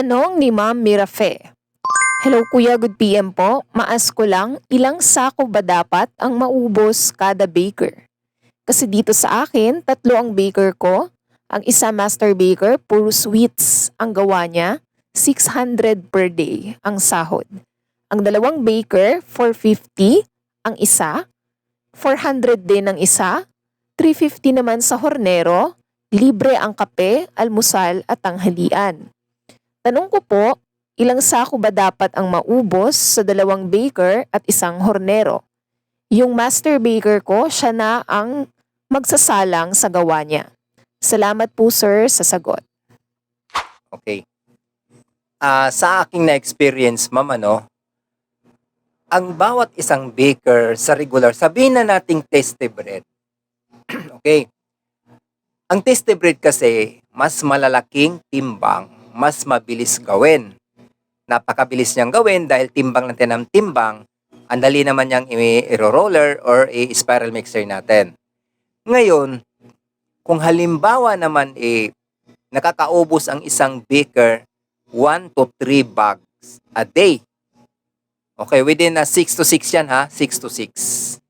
Tanong ni Ma'am Mirafe. Hello Kuya, good PM po. Maas ko lang, ilang sako ba dapat ang maubos kada baker? Kasi dito sa akin, tatlo ang baker ko. Ang isa master baker, puro sweets ang gawa niya. 600 per day ang sahod. Ang dalawang baker, 450 ang isa. 400 din ang isa. 350 naman sa hornero. Libre ang kape, almusal at tanghalian. Tanong ko po, ilang sako ba dapat ang maubos sa dalawang baker at isang hornero? Yung master baker ko, siya na ang magsasalang sa gawa niya. Salamat po sir sa sagot. Okay. Ah, sa aking na-experience, ma'am, ano, ang bawat isang baker sa regular, sabihin na nating tasty bread. okay. Ang tasty bread kasi, mas malalaking timbang, mas mabilis gawin. Napakabilis niyang gawin dahil timbang natin ng timbang, ang dali naman niyang i-roller or i-spiral mixer natin. Ngayon, kung halimbawa naman eh, nakakaubos ang isang baker 1 to 3 bags a day. Okay, within na 6 to 6 yan ha, 6 to 6.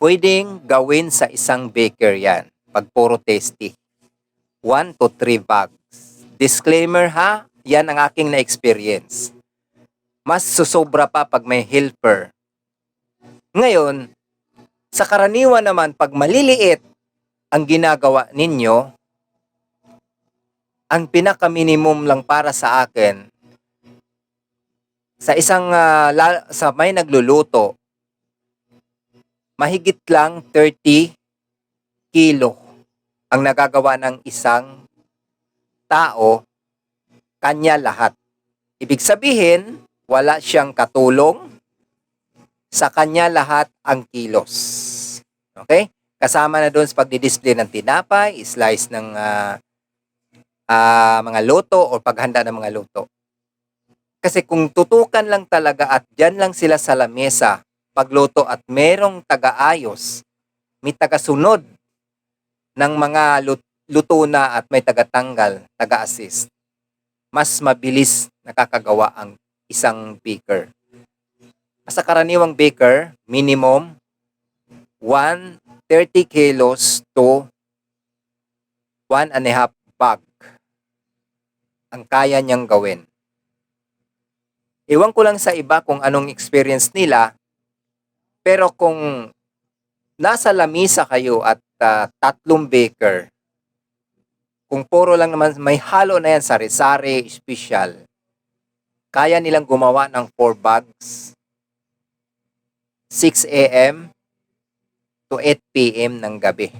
Pwedeng gawin sa isang baker yan, pag puro tasty. 1 to 3 bags. Disclaimer ha, yan ang aking na-experience. Mas susobra pa pag may helper. Ngayon, sa karaniwan naman, pag maliliit ang ginagawa ninyo, ang pinaka-minimum lang para sa akin, sa isang, ah, la- sa may nagluluto, mahigit lang 30 kilo ang nagagawa ng isang tao, kanya lahat. Ibig sabihin, wala siyang katulong, sa kanya lahat ang kilos. Okay? Kasama na doon sa pagdi-display ng tinapay, slice ng ah, ah, mga luto o paghanda ng mga luto. Kasi kung tutukan lang talaga at dyan lang sila sa lamesa, pagluto at merong taga-ayos, may taga-sunod ng mga lut- luto na at may taga-tanggal, taga-assist, mas mabilis nakakagawa ang isang baker. Sa karaniwang baker, minimum 130 kilos to 1 and a half bag ang kaya niyang gawin. Iwan ko lang sa iba kung anong experience nila, pero kung nasa lamisa kayo at ah, tatlong baker, kung puro lang naman may halo na yan sari-sari, special, kaya nilang gumawa ng 4 bags, 6 a.m. to 8 p.m. ng gabi.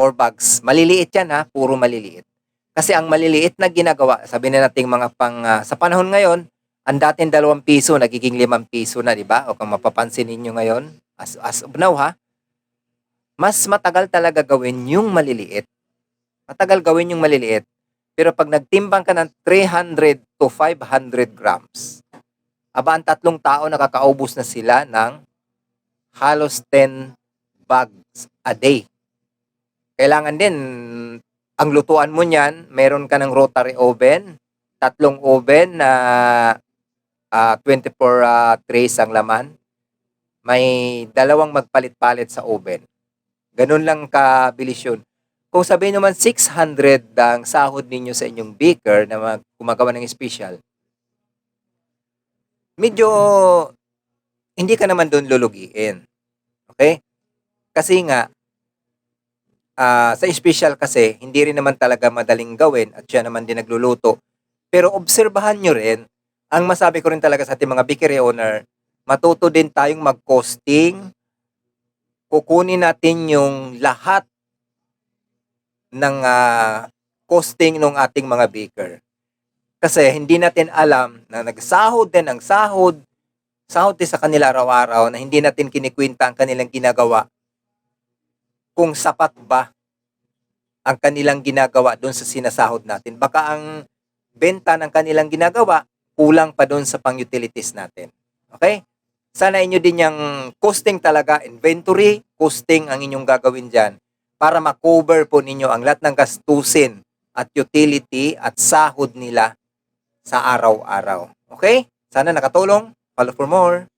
4 bags. Maliliit yan ha, puro maliliit. Kasi ang maliliit na ginagawa, sabi na nating mga pang, ah, sa panahon ngayon, ang dating dalawang piso, nagiging limang piso na, di ba? O kung mapapansin ninyo ngayon, as, as of now ha, mas matagal talaga gawin yung maliliit. Matagal gawin yung maliliit. Pero pag nagtimbang ka ng 300 to 500 grams, aba ang tatlong tao nakakaubos na sila ng halos 10 bags a day. Kailangan din, ang lutuan mo niyan, meron ka ng rotary oven, tatlong oven na ah, 24 ah, trays ang laman. May dalawang magpalit-palit sa oven. Ganun lang kabilis yun. Kung sabihin naman 600 ang sahod ninyo sa inyong baker na mag- gumagawa ng special, medyo hindi ka naman doon lulugiin. Okay? Kasi nga, ah, sa special kasi, hindi rin naman talaga madaling gawin at siya naman din nagluluto. Pero obserbahan nyo rin, ang masabi ko rin talaga sa ating mga bakery owner, matuto din tayong mag-costing, kukunin natin yung lahat ng ah, costing ng ating mga baker. Kasi hindi natin alam na nagsahod din ang sahod, sahod din sa kanila araw-araw na hindi natin kinikwenta ang kanilang ginagawa kung sapat ba ang kanilang ginagawa doon sa sinasahod natin. Baka ang benta ng kanilang ginagawa kulang pa doon sa pang-utilities natin. Okay? Sana inyo din yung costing talaga, inventory, costing ang inyong gagawin dyan para makover po ninyo ang lahat ng gastusin at utility at sahod nila sa araw-araw. Okay? Sana nakatulong. Follow for more.